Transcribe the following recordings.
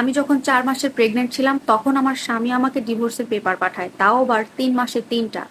আমি যখন চার মাসের প্রেগনেন্ট ছিলাম, তখন আমার স্বামী আমাকে ডিভোর্সের পেপার পাঠায়। তাও আবার তিন মাসে তিনটা।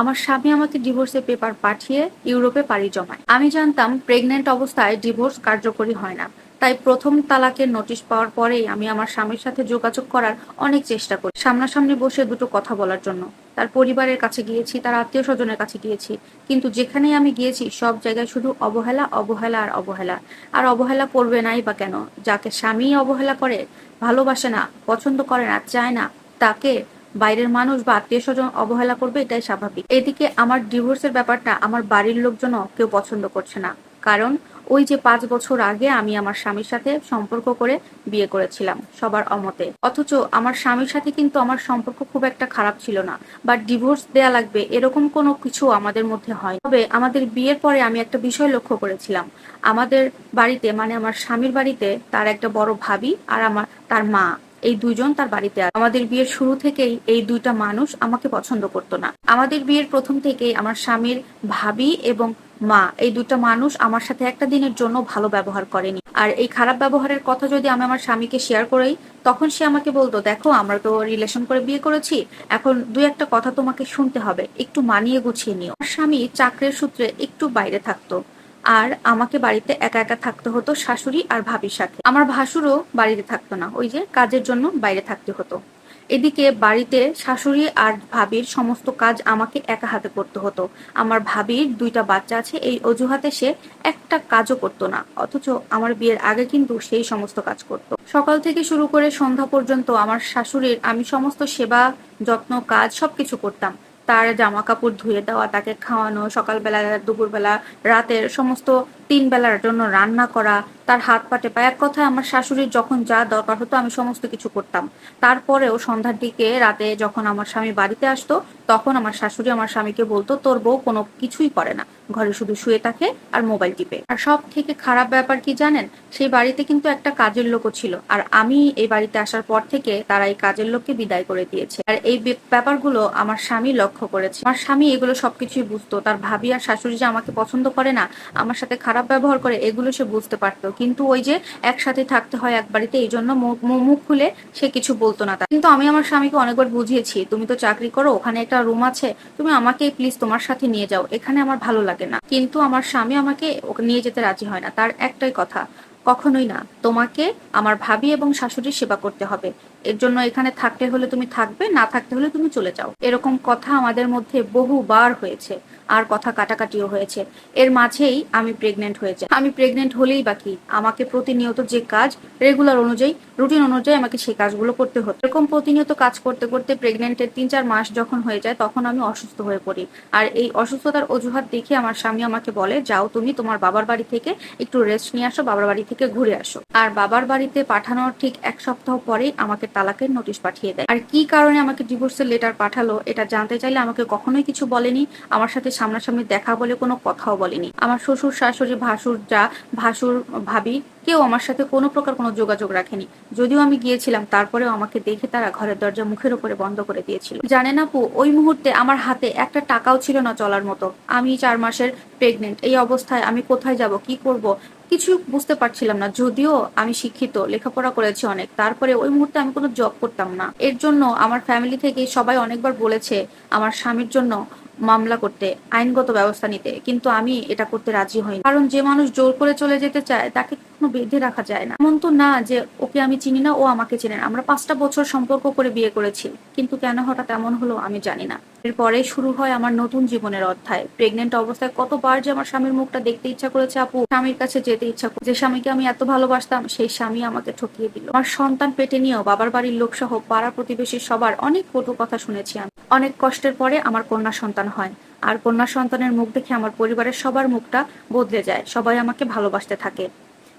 আমার স্বামী আমাকে ডিভোর্সের পেপার পাঠিয়ে ইউরোপে পাড়ি জমায়। আমি জানতাম প্রেগনেন্ট অবস্থায় ডিভোর্স কার্যকরী হয় না। তাই প্রথম তালাকের নোটিশ পাওয়ার পরেই আমি আমার স্বামীর সাথে যোগাযোগ করার অনেক চেষ্টা করি। সামনাসামনি বসে দুটো কথা বলার জন্য। তার পরিবারের কাছে গিয়েছি, তার আত্মীয় স্বজনের কাছে গিয়েছি। কিন্তু যেখানেই আমি গিয়েছি, সব জায়গায় শুধু অবহেলা অবহেলা আর অবহেলা। আর অবহেলা করবে নাই বা কেন? যাকে স্বামী অবহেলা করে, ভালোবাসে না, পছন্দ করে না, চায় না, তাকে বাইরের মানুষ বা আত্মীয় স্বজন অবহেলা করবে, এটাই স্বাভাবিক। এদিকে আমার ডিভোর্সের ব্যাপারটা আমার বাড়ির লোকজনও কেউ পছন্দ করছে না। কারণ ওই যে পাঁচ বছর আগে আমি আমার স্বামীর সাথে সম্পর্ক করে বিয়ে করেছিলাম, সবার অমতে। অথচ আমার স্বামীর সাথে কিন্তু আমার সম্পর্ক খুব একটা খারাপ ছিল না, বা ডিভোর্স দেয়া লাগবে এরকম কোনো কিছু আমাদের মধ্যে হয় তবে আমাদের বিয়ের পরে আমি একটা বিষয় লক্ষ্য করেছিলাম। আমাদের বাড়িতে মানে আমার স্বামীর বাড়িতে তার একটা বড় ভাবি আর আমার, তার মা, এই দুইজন তার বাড়িতে আছে। আমাদের বিয়ের শুরু থেকেই এই দুইটা মানুষ আমাকে পছন্দ করতো না। আমাদের বিয়ের প্রথম থেকেই আমার স্বামীর ভাবি এবং মা, এই দুটা মানুষ আমার সাথে একটা দিনের জন্য ভালো ব্যবহার করেনি। আর এই খারাপ ব্যবহারের কথা যদি আমি আমার স্বামীকে শেয়ার করি, তখন সে আমাকে বলতো, দেখো, আমরা তো রিলেশন করে বিয়ে করেছি, এখন দুই একটা কথা তোমাকে শুনতে হবে, একটু মানিয়ে গুছিয়ে নিও। স্বামী চাকরির সূত্রে একটু বাইরে থাকতো। আর আমাকে বাড়িতে একা একা থাকতে হতো শাশুড়ি আর ভাবির সাথে। আমার ভাসুরও বাড়িতে থাকতো না, ওই যে কাজের জন্য বাইরে থাকতে হতো। এদিকে বাড়িতে শাশুড়ি আর ভাবির সমস্ত কাজ আমাকে একা হাতে করতে হতো। আমার ভাবির দুইটা বাচ্চা আছে, এই অজুহাতে সে একটা কাজও করতো না, অথচ আমার বিয়ের আগে কিন্তু সেই সমস্ত কাজ করতো। সকাল থেকে শুরু করে সন্ধ্যা পর্যন্ত আমার শাশুড়ির আমি সমস্ত সেবা, যত্ন, কাজ সবকিছু করতাম। তার জামা কাপড় ধুয়ে দেওয়া, তাকে খাওয়ানো, সকালবেলা, দুপুরবেলা, রাতের সমস্ত তিন বেলার জন্য রান্না করা, তার হাত পাটে পা এক কথায় আমার শাশুড়ির যখন যা দরকার হতো আমি সমস্ত কিছু করতাম। তারপরেও সন্ধ্যার দিকে, রাতে যখন আমার স্বামী বাড়িতে আসতো তখন আমার শাশুড়ি আমার স্বামীকে বলতো, তোর বউ কোনো কিছুই করে না। ঘরে শুধু শুয়ে থাকে আর মোবাইল টিপে। আর সব থেকে খারাপ ব্যাপার কি জানেন? সেই বাড়িতে কিন্তু একটা কাজের লোকও ছিল। আর আমি এই বাড়িতে আসার পর থেকে তারা এই কাজের লোককে বিদায় করে দিয়েছে। আর এই ব্যাপারগুলো আমার স্বামী লক্ষ্য করেছে। আমার স্বামী এগুলো সবকিছুই বুঝতো। তার ভাবি আর শাশুড়ি যে আমাকে পছন্দ করে না, আমার সাথে খারাপ ব্যবহার করে, এগুলো সে বুঝতে পারতো। কিন্তু ওই যে একসাথে থাকতে হয় এক বাড়িতে, এই জন্য মুখ- খুলে সে কিছু বলতো না। কিন্তু আমি আমার স্বামীকে অনেকবার বুঝিয়েছি, তুমি তো চাকরি করো, ওখানে একটা রুম আছে, তুমি আমাকে প্লিজ তোমার সাথে নিয়ে যাও। এখানে আমার ভালো লাগে না। কিন্তু আমার স্বামী আমাকে নিয়ে যেতে রাজি হয় না। তার একটাই কথা কখনোই না। তোমাকে, আমার ভাবি এবং শাশুড়ির সেবা করতে হবে। এর জন্য এখানে থাকতে হলে তুমি থাকবে, না থাকতে হলে তুমি চলে যাও। এরকম কথা আমাদের মধ্যে বহুবার হয়েছে, আর কথা কাটাকাটিও হয়েছে। এর মাঝেই আমি প্রেগনেন্ট হয়েছে আমি প্রেগনেন্ট হলেই বাকি আমাকে প্রতিনিয়ত যে কাজ রেগুলার অনুযায়ী রুটিন অনুযায়ী আমাকে সেই কাজগুলো করতে হতো। এরকম প্রতিনিয়ত কাজ করতে করতে প্রেগনেন্টের তিন চার মাস যখন হয়ে যায়, তখন আমি অসুস্থ হয়ে পড়ি। আর এই অসুস্থতার অজুহাত দেখে আমার স্বামী আমাকে বলে, যাও তুমি তোমার বাবার বাড়ি থেকে একটু রেস্ট নিয়ে আসো, বাবার বাড়ি থেকে ঘুরে আসো। আর বাবার বাড়িতে পাঠানোর ঠিক এক সপ্তাহ পরেই আমাকে তালাকের নোটিশ পাঠিয়ে দেয়। আর কি কারণে আমাকে ডিভোর্সের লেটার পাঠালো, এটা জানতে চাইলে আমাকে কখনোই কিছু বলেনি। আমার সাথে সামনাসামনি দেখা বলে কোনো কথাও বলেনি। আমার শ্বশুর, শাশুড়ি, ভাসুর, যা ভাসুর ভাবি কেউ আমার সাথে কোনো প্রকার কোনো যোগাযোগ রাখেনি। যদিও আমি গিয়েছিলাম, তারপরেও আমাকে দেখে তারা ঘরের দরজা মুখের উপরে বন্ধ করে দিয়েছিল। জানেন আপু, ওই মুহূর্তে আমার হাতে একটা টাকাও ছিল না চলার মতো। আমি চার মাসের প্রেগনেন্ট এই অবস্থায় আমি কোথায় যাব, কি করব, কিছু বুঝতে পারছিলাম না। যদিও আমি শিক্ষিত, লেখাপড়া করেছি অনেক। তারপরে ওই মুহূর্তে আমি কোনো জব করতাম না। এর জন্য আমার ফ্যামিলি থেকে সবাই অনেকবার বলেছে আমার স্বামীর জন্য মামলা করতে, আইনগত ব্যবস্থা নিতে। কিন্তু আমি এটা করতে রাজি হইনি। কারণ যে মানুষ জোর করে চলে যেতে চায়, তাকে কখনো বেঁধে রাখা যায় না। এমন তো না যে ওকে আমি চিনি না, ও আমাকে চেনে না। আমরা পাঁচটা বছর সম্পর্ক করে বিয়ে করেছি, কিন্তু কেন হঠাৎ এমন হলো আমি জানি না। এরপরে শুরু হয় আমার নতুন জীবনের অধ্যায়। প্রেগনেন্ট অবস্থায় কতবার যে আমার স্বামীর মুখটা দেখতে ইচ্ছা করেছে আপু, স্বামীর কাছে যেতে ইচ্ছা করে যে স্বামীকে আমি এত ভালোবাসতাম, সেই স্বামী আমাকে ঠকিয়ে দিল। আমার সন্তান পেটে নিয়েও বাবার বাড়ির লোক সহ পাড়া প্রতিবেশী সবার অনেক কটু কথা শুনেছি আমি। অনেক কষ্টের পরে আমার কন্যা সন্তান হয়। আর কন্যা সন্তানের মুখ দেখে আমার পরিবারের সবার মুখটা বদলে যায়। সবাই আমাকে ভালোবাসতে থাকে।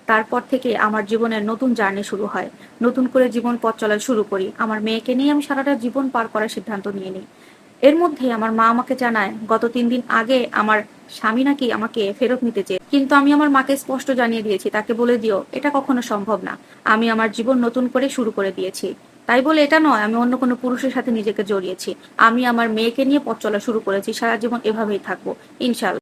তারপর থেকে আমার জীবনের নতুন জার্নি শুরু হয়। নতুন করে জীবন পথ চলা শুরু করি। আমার মেয়েকে নিয়ে আমি সারাটা জীবন পার করার সিদ্ধান্ত নিয়ে নিই। এর মধ্যে আমার মা আমাকে জানায়, গত তিন দিন আগে আমার স্বামী নাকি আমাকে ফেরত নিতে চেয়ে, কিন্তু আমি আমার মাকে স্পষ্ট জানিয়ে দিয়েছি, তাকে বলে দিও, এটা কখনো সম্ভব না। আমি আমার জীবন নতুন করে শুরু করে দিয়েছি। তাই বলে এটা নয়, আমি অন্য কোনো পুরুষের সাথে নিজেকে জড়িয়েছি। আমি আমার মেয়েকে নিয়ে পথ চলা শুরু করেছি, সারা জীবন এভাবেই থাকব, ইনশাল্লাহ।